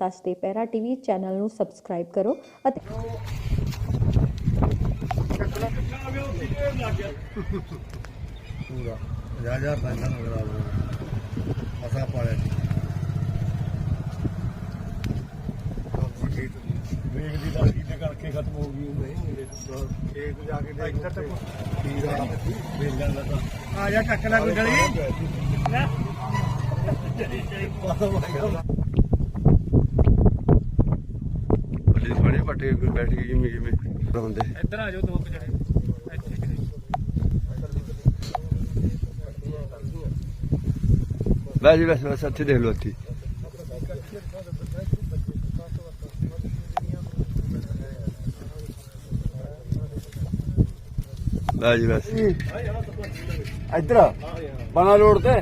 ਸੱਚ ਦੇ ਪਹਿਰਾ ਟੀਵੀ ਚੈਨਲ ਨੂੰ ਸਬਸਕ੍ਰਾਈਬ ਕਰੋ ਅਤੇ ਪੂਰਾ। 50000 ਦਾ ਇਹਨਾਂ ਨੂੰ ਕਰਾ ਲਓ। ਅਸਾ ਪਾਲਿਆ ਜੀ। ਵੇਖ ਦੀ ਤਾਂ ਕਿਤੇ ਕਰਕੇ ਖਤਮ ਹੋ ਗਈ ਨਹੀਂ ਖੇਤ ਜਾ ਕੇ ਦੇਖ ਇੱਧਰ ਤੱਕ ਠੀਕ ਆ ਵੇਖ ਲੈਂਦਾ ਤਾਂ ਆ ਜਾ ਟੱਕ ਲੈ ਕੋਈ ਗਲੀ ਬੱਲੇ ਫੜੇ ਪੱਟੇ ਬੈਠ ਕੇ ਜਿਵੇਂ ਜਿਵੇਂ ਹੁੰਦੇ ਇੱਧਰ ਆ ਜਾਓ ਦੋ ਕੁ ਜਣੇ। ਇੱਥੇ ਲੈ ਜੀ ਬਸ ਬਸ ਇੱਥੇ ਦੇਖ ਲਓ ਇੱਥੇ। ਲੈ ਜੀ ਬਸ ਇੱਧਰ ਬਣਾ ਲੋੜ ਤੇ?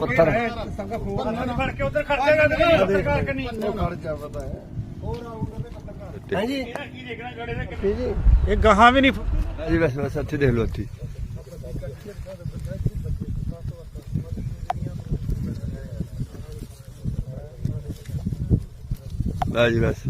ਪੱਥਰ। ਫੜ ਕੇ ਉਧਰ ਖੜ ਜਾਏਗਾ ਤੇ ਪੱਤਰਕਾਰ ਕਰਨੀ ਖੜ ਜਾ ਪਤਾ ਹੈ ਹਾਂਜੀ ਕੀ ਦੇਖਣਾ ਗੜੇ ਦੇ ਕਿੱਥੇ ਇਹ ਗਾਹਾਂ ਵੀ ਨਹੀਂ ਲੈ ਜੀ ਬਸ ਬਸ ਇੱਥੇ ਦੇਖ ਲਓ ਇੱਥੇ। ਲੈ ਜੀ ਬਸ।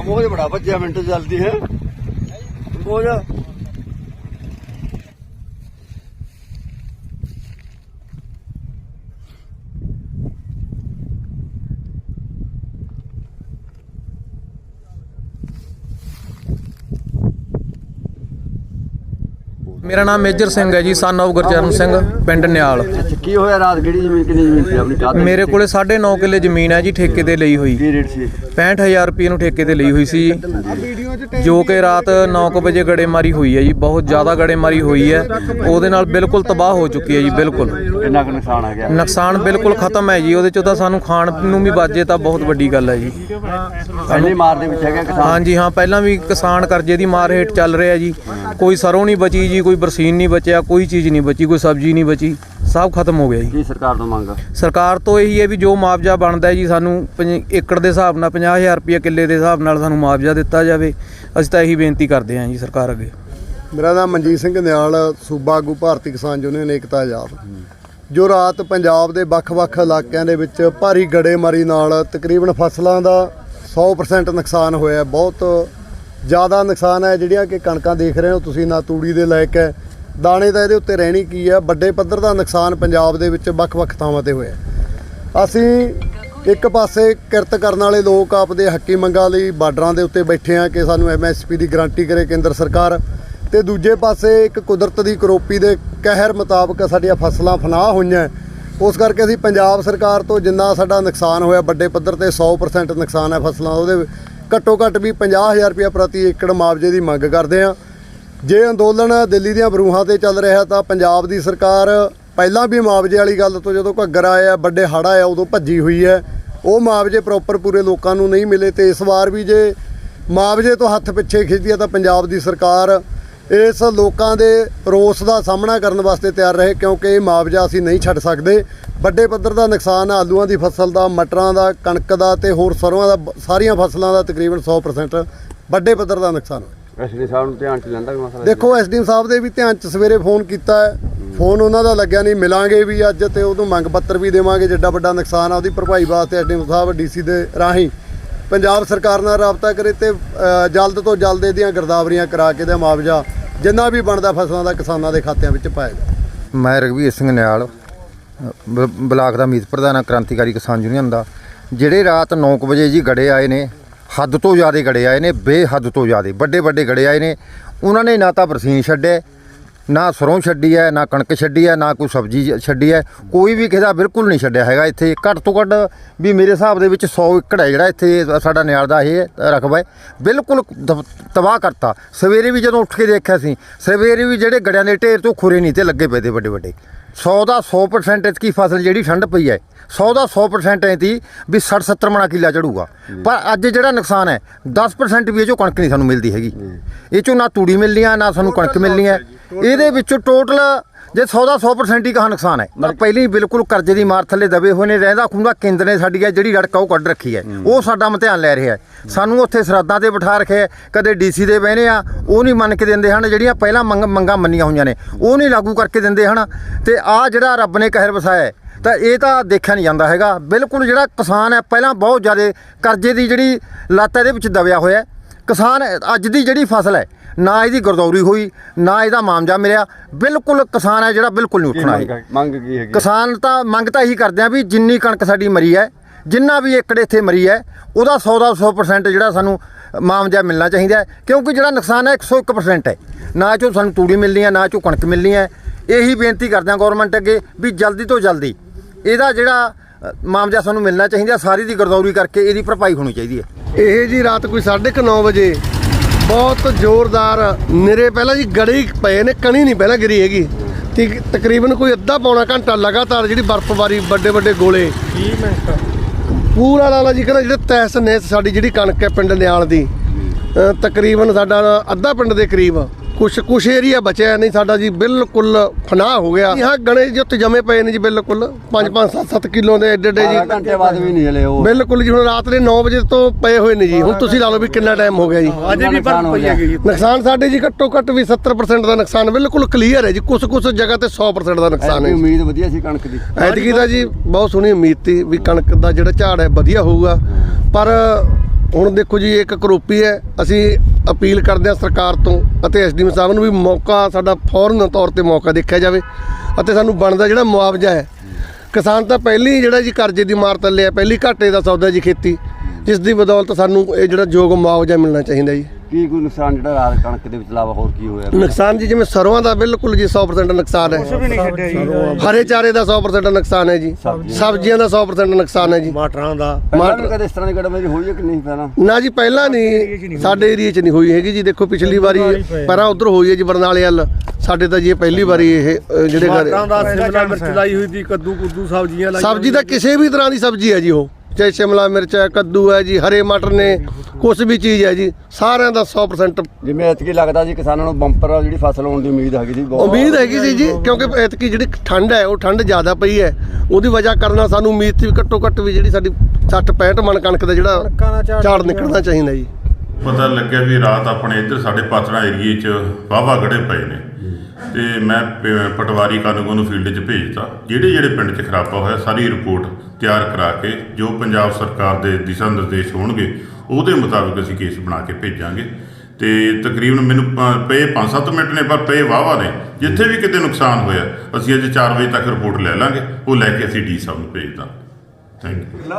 ਕਮੋਜ ਬੜਾ ਬੱਜਿਆ ਮਿੰਟ ਚੱਲਦੀ ਹੈ। ਕਮੋਜ ਮੇਰਾ ਨਾਮ ਮੇਜਰ ਸਿੰਘ ਹੈ ਜੀ ਸਨ of ਗੁਰਚਰਨ ਸਿੰਘ ਪਿੰਡ ਨਿਆਲ। ਕੀ ਹੋਇਆ ਰਾਤ? ਕਿਹੜੀ ਜ਼ਮੀਨ ਕਿੰਨੀ ਜ਼ਮੀਨ ਸੀ ਆਪਣੀ? ਕਾਹਤੇ ਮੇਰੇ ਕੋਲੇ 9.5 ਕਿੱਲੇ ਜ਼ਮੀਨ ਹੈ ਜੀ ਠੇਕੇ ਤੇ ਲਈ ਹੋਈ। ਕੀ ਰੇਟ ਸੀ? 65000 ਰੁਪਏ ਨੂੰ ਠੇਕੇ ਤੇ ਲਈ ਹੋਈ ਸੀ। ਜੀ ਜੋ ਕਿ ਰਾਤ 9:00 ਵਜੇ ਗੜੇਮਾਰੀ ਹੋਈ ਹੈ ਜੀ ਬਹੁਤ ਜ਼ਿਆਦਾ ਗੜੇਮਾਰੀ ਹੋਈ ਹੈ। ਉਹਦੇ ਨਾਲ ਬਿਲਕੁਲ ਤਬਾਹ ਹੋ ਚੁੱਕੀ ਹੈ ਜੀ ਬਿਲਕੁਲ। ਕਿੰਨਾ ਕੁ ਨੁਕਸਾਨ ਆ ਗਿਆ ਨੁਕਸਾਨ ਬਿਲਕੁਲ ਖਤਮ ਹੈ ਜੀ ਉਹਦੇ ਚੋਂ ਤਾਂ ਸਾਨੂੰ ਖਾਣ ਨੂੰ ਵੀ ਬਾਜੇ ਤਾਂ ਬਹੁਤ ਵੱਡੀ ਗੱਲ ਹੈ ਜੀ। ਪਹਿਲੇ ਮਾਰ ਦੇ ਵਿੱਚ ਹੈਗਾ ਕਿਸਾਨ? ਹਾਂਜੀ ਹਾਂ ਪਹਿਲਾਂ ਵੀ ਕਿਸਾਨ ਕਰਜ਼ੇ ਦੀ ਮਾਰ ਹੇਠ ਚੱਲ ਰਿਹਾ ਜੀ। ਕੋਈ ਸਰੋਂ ਨਹੀਂ ਬਚੀ ਜੀ ਕੋਈ ਬਰਸੀਨ ਨਹੀਂ ਬਚਿਆ ਕੋਈ ਚੀਜ਼ ਨਹੀਂ ਬਚੀ ਕੋਈ ਸਬਜ਼ੀ ਨਹੀਂ ਬਚੀ। ਸਭ ਖਤਮ ਹੋ ਗਿਆ ਜੀ। ਕੀ ਸਰਕਾਰ ਤੋਂ ਮੰਗ ਸਰਕਾਰ ਤੋਂ ਇਹੀ ਹੈ ਵੀ ਜੋ ਮੁਆਵਜ਼ਾ ਬਣਦਾ ਹੈ ਜੀ ਸਾਨੂੰ ਪੰਜ- ਏਕੜ ਦੇ ਹਿਸਾਬ ਨਾਲ 50000 ਰੁਪਏ ਕਿੱਲੇ ਦੇ ਹਿਸਾਬ ਨਾਲ ਸਾਨੂੰ ਮੁਆਵਜ਼ਾ ਦਿੱਤਾ ਜਾਵੇ। ਅਸੀਂ ਤਾਂ ਇਹੀ ਬੇਨਤੀ ਕਰਦੇ ਹਾਂ ਜੀ ਸਰਕਾਰ ਅੱਗੇ। ਮੇਰਾ ਨਾਮ ਮਨਜੀਤ ਸਿੰਘ ਨਿਆਲ ਸੂਬਾ ਆਗੂ ਭਾਰਤੀ ਕਿਸਾਨ ਯੂਨੀਅਨ ਏਕਤਾ ਆਜ਼ਾਦ। ਜੋ ਰਾਤ ਪੰਜਾਬ ਦੇ ਵੱਖ-ਵੱਖ ਇਲਾਕਿਆਂ ਦੇ ਵਿੱਚ ਭਾਰੀ ਗੜੇਮਾਰੀ ਨਾਲ ਤਕਰੀਬਨ ਫਸਲਾਂ ਦਾ 100% ਨੁਕਸਾਨ ਹੋਇਆ ਬਹੁਤ ਜ਼ਿਆਦਾ ਨੁਕਸਾਨ ਹੈ। ਜਿਹੜੀਆਂ ਕਿ ਕਣਕਾਂ ਦੇਖ ਰਹੇ ਹੋ ਤੁਸੀਂ ਨਾ ਤੂੜੀ ਦੇ ਲਾਇਕ ਹੈ ਦਾਣੇ ਦਾ ਇਹਦੇ ਉੱਤੇ ਰਹਿਣੀ ਕੀ ਹੈ ਵੱਡੇ ਪੱਧਰ ਦਾ ਨੁਕਸਾਨ ਪੰਜਾਬ ਦੇ ਵਿੱਚ ਵੱਖ-ਵੱਖ ਥਾਵਾਂ ਤੇ ਹੋਇਆ। ਅਸੀਂ ਇੱਕ ਪਾਸੇ ਕਿਰਤ ਕਰਨ ਵਾਲੇ ਲੋਕ ਆਪਦੇ ਹੱਕੀ ਮੰਗਾਂ ਲਈ ਬਾਰਡਰਾਂ ਦੇ ਉੱਤੇ ਬੈਠੇ ਆ ਕਿ ਸਾਨੂੰ ਐਮਐਸਪੀ ਦੀ ਗਾਰੰਟੀ ਕਰੇ ਕੇਂਦਰ ਸਰਕਾਰ ਤੇ ਦੂਜੇ ਪਾਸੇ ਇੱਕ ਕੁਦਰਤ ਦੀ ਕਰੋਪੀ ਦੇ ਕਹਿਰ ਮੁਤਾਬਕ ਸਾਡੀਆਂ ਫਸਲਾਂ ਫਨਾਹ ਹੋਈਆਂ। ਉਸ ਕਰਕੇ ਅਸੀਂ ਪੰਜਾਬ ਸਰਕਾਰ ਤੋਂ ਜਿੰਨਾ ਸਾਡਾ ਨੁਕਸਾਨ ਹੋਇਆ ਵੱਡੇ ਪੱਧਰ ਤੇ 100% ਨੁਕਸਾਨ ਹੈ ਫਸਲਾਂ ਦਾ, ਉਹਦੇ ਘੱਟੋ ਘੱਟ ਵੀ 50000 ਰੁਪਏ ਪ੍ਰਤੀ ਏਕੜ ਮੁਆਵਜ਼ੇ ਦੀ ਮੰਗ ਕਰਦੇ ਆ ਜੇ ਅੰਦੋਲਨ ਦਿੱਲੀ ਦੀਆਂ ਬਰੂਹਾਂ ਤੇ ਚੱਲ ਰਿਹਾ ਤਾਂ ਪੰਜਾਬ ਦੀ ਸਰਕਾਰ ਪਹਿਲਾਂ ਵੀ ਮੁਆਵਜ਼ੇ ਵਾਲੀ ਗੱਲ ਤੋਂ ਜਦੋਂ ਘੱਗਰ ਆਇਆ ਵੱਡੇ ਹੜ੍ਹ ਆਇਆ ਉਦੋਂ ਭੱਜੀ ਹੋਈ ਹੈ। ਉਹ ਮੁਆਵਜ਼ੇ ਪ੍ਰੋਪਰ ਪੂਰੇ ਲੋਕਾਂ ਨੂੰ ਨਹੀਂ ਮਿਲੇ ਤੇ ਇਸ ਵਾਰ ਵੀ ਜੇ ਮੁਆਵਜ਼ੇ ਤੋਂ ਹੱਥ ਪਿੱਛੇ ਖਿੱਚਦੀ ਹੈ ਤਾਂ ਪੰਜਾਬ ਦੀ ਸਰਕਾਰ ਇਸ ਲੋਕਾਂ ਦੇ ਰੋਸ ਦਾ ਸਾਹਮਣਾ ਕਰਨ ਵਾਸਤੇ ਤਿਆਰ ਰਹੇ ਕਿਉਂਕਿ ਇਹ ਮੁਆਵਜ਼ਾ ਅਸੀਂ ਨਹੀਂ ਛੱਡ ਸਕਦੇ। ਵੱਡੇ ਪੱਧਰ ਦਾ ਨੁਕਸਾਨ ਆਲੂਆਂ ਦੀ ਫਸਲ ਦਾ, ਮਟਰਾਂ ਦਾ, ਕਣਕ ਦਾ ਤੇ ਹੋਰ ਸਰੋਂ ਦਾ, ਸਾਰੀਆਂ ਫਸਲਾਂ ਦਾ ਤਕਰੀਬਨ 100% ਵੱਡੇ ਪੱਧਰ ਦਾ ਨੁਕਸਾਨ ਹੋਇਆ। ਐਸਡੀ ਸਾਹਿਬ ਨੂੰ ਧਿਆਨ ਚ ਲੈਂਦਾ ਕੋਈ ਮਸਲਾ ਦੇਖੋ ਐਸਡੀਐਮ ਸਾਹਿਬ ਦੇ ਵੀ ਧਿਆਨ ਚ ਸਵੇਰੇ ਫੋਨ ਕੀਤਾ ਹੈ। ਫੋਨ ਉਹਨਾਂ ਦਾ ਲੱਗਿਆ ਨਹੀਂ ਮਿਲਾਂਗੇ ਵੀ ਅੱਜ ਤੇ ਉਦੋਂ ਮੰਗ ਪੱਤਰ ਵੀ ਦੇਵਾਂਗੇ ਜਿੱਡਾ ਵੱਡਾ ਨੁਕਸਾਨ ਆ ਉਹਦੀ ਭਰਪਾਈ ਵਾਸਤੇ ਐਸਡੀਐਮ ਸਾਹਿਬ ਡੀਸੀ ਦੇ ਰਾਹੀਂ। ਪੰਜਾਬ ਸਰਕਾਰ ਨਾਲ ਰਾਬਤਾ ਕਰੇ ਤੇ ਜਲਦ ਤੋਂ ਜਲਦ ਇਹਦੀਆਂ ਗਰਦਾਵਰੀਆਂ ਕਰਾ ਕੇ ਦਾ ਮੁਆਵਜ਼ਾ ਜਿੰਨਾ ਵੀ ਬਣਦਾ ਫਸਲਾਂ ਦਾ ਕਿਸਾਨਾਂ ਦੇ ਖਾਤਿਆਂ ਵਿੱਚ ਪਾਇਆ ਜਾਵੇ। ਮੈਂ ਰਘਵੀਰ ਸਿੰਘ ਨਿਆਲ ਬ- ਬਲਾਕ ਦਾ ਮੀਤ ਪ੍ਰਧਾਨ ਹਾਂ, ਕ੍ਰਾਂਤੀਕਾਰੀ ਕਿਸਾਨ ਯੂਨੀਅਨ ਦਾ। ਜਿਹੜੇ ਰਾਤ 9 ਵਜੇ ਜੀ ਗੜੇ ਆਏ ਨੇ ਹੱਦ ਤੋਂ ਜ਼ਿਆਦਾ ਗੜੇ ਆਏ ਨੇ, ਬੇਹੱਦ ਤੋਂ ਜ਼ਿਆਦਾ, ਵੱਡੇ ਵੱਡੇ ਗੜੇ ਆਏ ਨੇ। ਉਹਨਾਂ ਨੇ ਨਾ ਤਾਂ ਬਰਸੀਨ ਛੱਡਿਆ, ਨਾ ਸਰੋਂ ਛੱਡੀ ਹੈ, ਨਾ ਕਣਕ ਛੱਡੀ ਹੈ, ਨਾ ਕੋਈ ਸਬਜ਼ੀ ਛੱਡੀ ਹੈ। ਕੋਈ ਵੀ ਕਿਸੇ ਦਾ ਬਿਲਕੁਲ ਨਹੀਂ ਛੱਡਿਆ ਹੈਗਾ ਇੱਥੇ। ਘੱਟ ਤੋਂ ਘੱਟ ਵੀ ਮੇਰੇ ਹਿਸਾਬ ਦੇ ਵਿੱਚ 100 ਏਕੜ ਹੈ ਜਿਹੜਾ ਇੱਥੇ ਸਾਡਾ ਨਿਆਲ ਦਾ ਇਹ ਰਕਬਾ ਹੈ। ਬਿਲਕੁਲ ਤ- ਤਬਾਹ ਕਰਤਾ। ਸਵੇਰੇ ਵੀ ਜਦੋਂ ਉੱਠ ਕੇ ਦੇਖਿਆ ਸੀ, ਸਵੇਰੇ ਵੀ ਜਿਹੜੇ ਗੜਿਆਂ ਦੇ ਢੇਰ ਤੋਂ ਖੁਰੇ ਨਹੀਂ ਤੇ ਲੱਗੇ ਪਏ ਤੇ ਵੱਡੇ ਵੱਡੇ। 100 ਦਾ 100% ਇਤਕੀ ਫਸਲ ਜਿਹੜੀ ਠੰਡ ਪਈ ਹੈ। 100 ਦਾ 100% ਐ ਤੀ ਵੀ 60 70 ਮਣਾ ਕਿੱਲਾ ਚੜੂਗਾ। ਪਰ ਅੱਜ ਜਿਹੜਾ ਨੁਕਸਾਨ ਹੈ 10% ਵੀ ਇਹ ਚੋਂ ਕਣਕ ਨਹੀਂ ਸਾਨੂੰ ਮਿਲਦੀ ਹੈਗੀ। ਇਹ ਚੋਂ ਨਾ ਤੂੜੀ ਮਿਲਣੀ ਆ ਨਾ ਸਾਨੂੰ ਕਣਕ ਮਿਲਣੀ ਹੈ। ਇਹਦੇ ਵਿੱਚੋਂ ਟੋਟਲ ਜੇ 100 ਦਾ 100% ਹੀ ਕਹਾ ਨੁਕਸਾਨ ਹੈ। ਪਹਿਲੀ ਬਿਲਕੁਲ ਕਰਜ਼ੇ ਦੀ ਮਾਰ ਥੱਲੇ ਦਬੇ ਹੋਏ ਨੇ ਰਹਿੰਦਾ ਖੁੰਦਾ ਕੇਂਦਰ ਨੇ ਸਾਡੀ ਹੈ ਜਿਹੜੀ ਰੜਕਾ ਉਹ ਕੱਢ ਰੱਖੀ ਹੈ। ਉਹ ਸਾਡਾ ਇਮਤਿਹਾਨ ਲੈ ਰਿਹਾ ਹੈ। ਸਾਨੂੰ ਉੱਥੇ ਸਰਹੱਦਾਂ ਤੇ ਬਿਠਾ ਰੱਖਿਆ। ਕਦੇ ਡੀਸੀ ਦੇ ਬਹਿਨੇ ਆ ਉਹ ਨਹੀਂ ਮੰਨ ਕੇ ਦਿੰਦੇ ਹਨ ਜਿਹੜੀਆਂ ਪਹਿਲਾਂ ਮੰਗ ਮੰਗਾਂ ਮੰਨੀਆਂ ਹੋਈਆਂ ਨੇ ਉਹ ਨਹੀਂ ਲਾਗੂ ਕਰਕੇ ਦਿੰਦੇ ਹਨ। ਤੇ ਆ ਜਿਹੜਾ ਰੱਬ ਨੇ ਕਹਿਰ ਵਸਾਇਆ ਤਾਂ ਇਹ ਤਾਂ ਦੇਖਿਆ ਨਹੀਂ ਜਾਂਦਾ ਹੈਗਾ। ਬਿਲਕੁਲ ਜਿਹੜਾ ਕਿਸਾਨ ਹੈ ਪਹਿਲਾਂ ਬਹੁਤ ਜ਼ਿਆਦਾ ਕਰਜ਼ੇ ਦੀ ਜਿਹੜੀ ਲੱਤ ਇਹਦੇ ਵਿੱਚ ਦਬਿਆ ਹੋਇਆ। ਕਿਸਾਨ ਅੱਜ ਦੀ ਜਿਹੜੀ ਫਸਲ ਹੈ ਨਾ ਇਹਦੀ ਗਰਦੌਰੀ ਹੋਈ ਨਾ ਇਹਦਾ ਮਾਮਜਾ ਮਿਲਿਆ ਬਿਲਕੁਲ ਕਿਸਾਨ ਹੈ ਜਿਹੜਾ ਬਿਲਕੁਲ ਨਹੀਂ ਉੱਠਣਾ ਮੰਗ ਹੈ? ਮੰਗ ਕੀ ਹੈਗੀ ਕਿਸਾਨ ਤਾਂ ਮੰਗ ਤਾਂ ਇਹੀ ਕਰਦੇ ਆ ਵੀ ਜਿੰਨੀ ਕਣਕ ਸਾਡੀ ਮਰੀ ਹੈ ਜਿੰਨਾ ਵੀ ਏਕੜ ਇੱਥੇ ਮਰੀ ਹੈ ਉਹਦਾ 100 ਦਾ 100% ਜਿਹੜਾ ਸਾਨੂੰ ਮਾਮਜਾ ਮਿਲਣਾ ਚਾਹੀਦਾ ਕਿਉਂਕਿ ਜਿਹੜਾ ਨੁਕਸਾਨ ਹੈ 101% ਹੈ। ਨਾ ਚੋ ਸਾਨੂੰ ਤੂੜੀ ਮਿਲਣੀ ਹੈ ਨਾ ਚੋ ਕਣਕ ਮਿਲਣੀ ਹੈ। ਇਹੀ ਬੇਨਤੀ ਕਰਦੇ ਆ ਗਵਰਨਮੈਂਟ ਅੱਗੇ ਵੀ ਜਲਦੀ ਤੋਂ ਜਲਦੀ ਇਹਦਾ ਜਿਹੜਾ ਮਾਮਜਾ ਸਾਨੂੰ ਮਿਲਣਾ ਚਾਹੀਦਾ ਸਾਰੀ ਦੀ ਗਰਦੌਰੀ ਕਰਕੇ ਇਹਦੀ ਭਰਪਾਈ ਹੋਣੀ ਚਾਹੀਦੀ ਹੈ। ਇਹ ਜੀ ਰਾਤ ਕੋਈ 9:30 ਵਜੇ ਬਹੁਤ ਜ਼ੋਰਦਾਰ ਨਿਰੇ ਪਹਿਲਾਂ ਜੀ ਗੜੇ ਪਏ ਨੇ ਕਣੀ ਨਹੀਂ ਪਹਿਲਾਂ ਗਿਰੀ ਹੈਗੀ। ਤੇ ਤਕਰੀਬਨ ਕੋਈ ਅੱਧਾ ਪੌਣਾ ਘੰਟਾ ਲਗਾਤਾਰ ਜਿਹੜੀ ਬਰਫ਼ਬਾਰੀ ਵੱਡੇ ਵੱਡੇ ਗੋਲੇ। 20 ਮਿੰਟ ਪੂਰਾ ਲਾਲਾ ਜੀ ਕਹਿੰਦਾ ਜਿਹੜੇ ਤੈਸ ਨੇਸ ਸਾਡੀ ਜਿਹੜੀ ਕਣਕ ਹੈ ਪਿੰਡ ਨਿਆਲ ਦੀ ਤਕਰੀਬਨ ਸਾਡਾ ਅੱਧਾ ਪਿੰਡ ਦੇ ਕਰੀਬ। ਕੁਛ ਕੁਛ ਏਰੀਆ ਬਚਿਆ ਨਹੀਂ ਸਾਡਾ ਜੀ ਬਿਲਕੁਲ ਫਨਾਹ ਹੋ ਗਿਆ। ਹਾਂ ਗਣੇ ਜੀ ਉੱਤੇ ਜਮੇ ਪਏ ਨੇ ਜੀ ਬਿਲਕੁਲ। 5 5 7 7 ਕਿਲੋ ਦੇ ਏਡੇ ਏਡੇ ਜੀ। ਘੰਟੇ ਬਾਅਦ ਵੀ ਨਹੀਂ ਹਲੇ ਉਹ ਬਿਲਕੁਲ ਜੀ ਹੁਣ ਰਾਤ ਦੇ 9 ਵਜੇ ਤੋਂ ਪਏ ਹੋਏ ਨੇ ਜੀ। ਹੁਣ ਤੁਸੀਂ ਲਾ ਲਓ ਵੀ ਕਿੰਨਾ ਟਾਈਮ ਹੋ ਗਿਆ ਜੀ। ਅਜੇ ਵੀ ਪਰ। ਪਈ ਹੈਗੀ ਨੁਕਸਾਨ ਸਾਡੇ ਜੀ ਘੱਟੋ ਘੱਟ ਵੀ 70% ਦਾ ਨੁਕਸਾਨ ਬਿਲਕੁਲ ਕਲੀਅਰ ਹੈ ਜੀ। ਕੁਝ ਕੁਝ ਜਗ੍ਹਾ ਤੇ 100% ਦਾ ਨੁਕਸਾਨ ਹੈ ਉਮੀਦ ਵਧੀਆ ਸੀ ਕਣਕ ਦੀ। ਐਤਕੀ ਦਾ ਜੀ ਬਹੁਤ ਸੋਹਣੀ ਉਮੀਦ ਸੀ ਵੀ ਕਣਕ ਦਾ ਜਿਹੜਾ ਝਾੜ ਹੈ ਵਧੀਆ ਹੋਊਗਾ। ਪਰ ਹੁਣ ਦੇਖੋ ਜੀ ਇੱਕ ਕਰੋਪੀ ਹੈ ਅਸੀਂ ਅਪੀਲ ਕਰਦੇ ਹਾਂ ਸਰਕਾਰ ਤੋਂ ਅਤੇ ਐਸਡੀਐਮ ਸਾਹਿਬ ਨੂੰ ਵੀ ਮੌਕਾ, ਸਾਡਾ ਫੌਰਨ ਤੌਰ ਤੇ ਮੌਕਾ ਦੇਖਿਆ ਜਾਵੇ ਅਤੇ ਸਾਨੂੰ ਬਣਦਾ ਜਿਹੜਾ ਮੁਆਵਜ਼ਾ ਹੈ। ਕਿਸਾਨ ਤਾਂ ਪਹਿਲੀ ਜਿਹੜਾ ਜੀ ਕਰਜ਼ੇ ਦੀ ਮਾਰ ਥੱਲੇ ਹੈ ਪਹਿਲੀ ਘਾਟੇ ਦਾ ਸੌਦਾ ਜੀ ਖੇਤੀ, ਜਿਸ ਦੀ ਬਦੌਲਤ ਸਾਨੂੰ ਇਹ ਜਿਹੜਾ ਯੋਗ ਮੁਆਵਜ਼ਾ ਮਿਲਣਾ ਚਾਹੀਦਾ ਜੀ। ਕੀ ਕੋਈ ਨੁਕਸਾਨ ਜਿਹੜਾ ਰਾਤ ਕਣਕ ਦੇ ਵਿੱਚ ਇਲਾਵਾ ਹੋਰ ਕੀ ਹੋਇਆ? ਨੁਕਸਾਨ ਜੀ ਜਿਵੇਂ ਸਰੋਂ ਦਾ ਬਿਲਕੁਲ ਜੀ 100% ਨੁਕਸਾਨ ਹੈ। ਵੀ ਨਹੀਂ ਛੱਡਿਆ ਜੀ। ਹਰੇ ਚਾਰੇ ਦਾ 100% ਨੁਕਸਾਨ ਹੈ ਜੀ। ਸਬਜ਼ੀਆਂ ਦਾ। 100% ਨੁਕਸਾਨ ਹੈ ਜੀ। ਮਟਰਾਂ ਦਾ। ਪਹਿਲਾਂ ਵੀ ਕਦੇ ਇਸ ਤਰ੍ਹਾਂ ਦੀ ਗੜਬੜੀ ਹੋਈ ਹੈ ਕਿ ਨਹੀਂ ਪਹਿਲਾਂ? ਨਾ ਜੀ ਪਹਿਲਾਂ ਨਹੀਂ। ਸਾਡੇ ਏਰੀਆ 'ਚ ਨਹੀਂ ਹੋਈ। ਹੈਗੀ ਜੀ। ਦੇਖੋ ਪਿਛਲੀ ਵਾਰੀ ਪਰਾਂ ਉਧਰ ਹੋਈ ਹੈ ਜੀ ਬਰਨਾਲੇ ਵੱਲ। ਸਾਡੇ ਤਾਂ ਜੀ ਇਹ ਪਹਿਲੀ ਵਾਰੀ ਇਹ ਅ, ਜਿਹੜੇ ਮਟਰਾਂ ਘਰ ਦਾ ਸਿਮਲਾ ਮਿਰਚ ਲਾਈ ਹੋਈ ਦੀ ਕੱਦੂ ਕੁੱਦੂ ਸਬਜ਼ੀਆਂ ਲਾਈ ਸਬਜ਼ੀ ਤਾਂ ਕਿਸੇ ਵੀ ਤਰ੍ਹਾਂ ਦੀ ਸਬਜ਼ੀ ਹੈ ਜੀ ਉਹ। ਚਾਹੇ ਸ਼ਿਮਲਾ ਮਿਰਚ ਹੈ ਕੱਦੂ ਹੈ ਜੀ ਹਰੇ ਮਟਰ ਨੇ ਕੁਛ ਵੀ ਚੀਜ਼ ਹੈ ਜੀ ਸਾਰਿਆਂ ਦਾ 100% ਜਿਵੇਂ ਐਤਕੀ ਲੱਗਦਾ ਜੀ ਕਿਸਾਨਾਂ ਨੂੰ ਬੰਪਰ ਜਿਹੜੀ ਫਸਲ ਹੋਣ ਦੀ ਉਮੀਦ ਹੈਗੀ ਸੀ ਬਹੁਤ ਉਮੀਦ ਹੈਗੀ ਸੀ ਜੀ ਕਿਉਂਕਿ ਐਤਕੀ ਜਿਹੜੀ ਠੰਡ ਹੈ ਉਹ ਠੰਡ ਜ਼ਿਆਦਾ ਪਈ ਹੈ ਉਹਦੀ ਵਜ੍ਹਾ ਕਰਨਾ ਸਾਨੂੰ ਉਮੀਦ ਸੀ ਘੱਟੋ ਘੱਟ ਵੀ ਜਿਹੜੀ ਸਾਡੀ 60 65 ਮਣ ਕਣਕ ਦਾ ਜਿਹੜਾ ਝਾੜ ਨਿਕਲਣਾ ਚਾਹੀਦਾ ਜੀ। ਪਤਾ ਲੱਗਿਆ ਵੀ ਰਾਤ ਆਪਣੇ ਇੱਧਰ ਸਾਡੇ ਪਾਤੜਾ ਏਰੀਏ 'ਚ ਵਾਹਵਾ ਗੜੇ ਪਏ ਨੇ। ਤੇ ਮੈਂ ਪਟਵਾਰੀ ਕਾਨੂੰਗੋ ਨੂੰ ਫੀਲਡ 'ਚ ਭੇਜਤਾ। ਜਿਹੜੇ ਜਿਹੜੇ ਪਿੰਡ 'ਚ ਖਰਾਬਾ ਹੋਇਆ ਸਾਰੀ ਰਿਪੋਰਟ ਤਿਆਰ ਕਰਾ ਕੇ ਜੋ ਪੰਜਾਬ ਸਰਕਾਰ ਦੇ ਦਿਸ਼ਾ ਨਿਰਦੇਸ਼ ਹੋਣਗੇ, ਉਹਦੇ ਮੁਤਾਬਿਕ ਅਸੀਂ ਕੇਸ ਬਣਾ ਕੇ ਭੇਜਾਂਗੇ। ਤੇ ਤਕਰੀਬਨ ਮੈਨੂੰ ਪਏ 5-7 ਮਿੰਟ ਨੇ, ਪਰ ਪਏ ਵਾਹਵਾ ਨੇ। ਜਿੱਥੇ ਵੀ ਕਿਤੇ ਨੁਕਸਾਨ ਹੋਇਆ, ਅਸੀਂ ਅੱਜ 4 ਵਜੇ ਤੱਕ ਰਿਪੋਰਟ ਲੈ ਲਾਂਗੇ। ਉਹ ਲੈ ਕੇ ਅਸੀਂ ਡੀ ਸਾਹਿਬ ਨੂੰ ਭੇਜ ਦਾਂ ਥੈਂਕ ਯੂ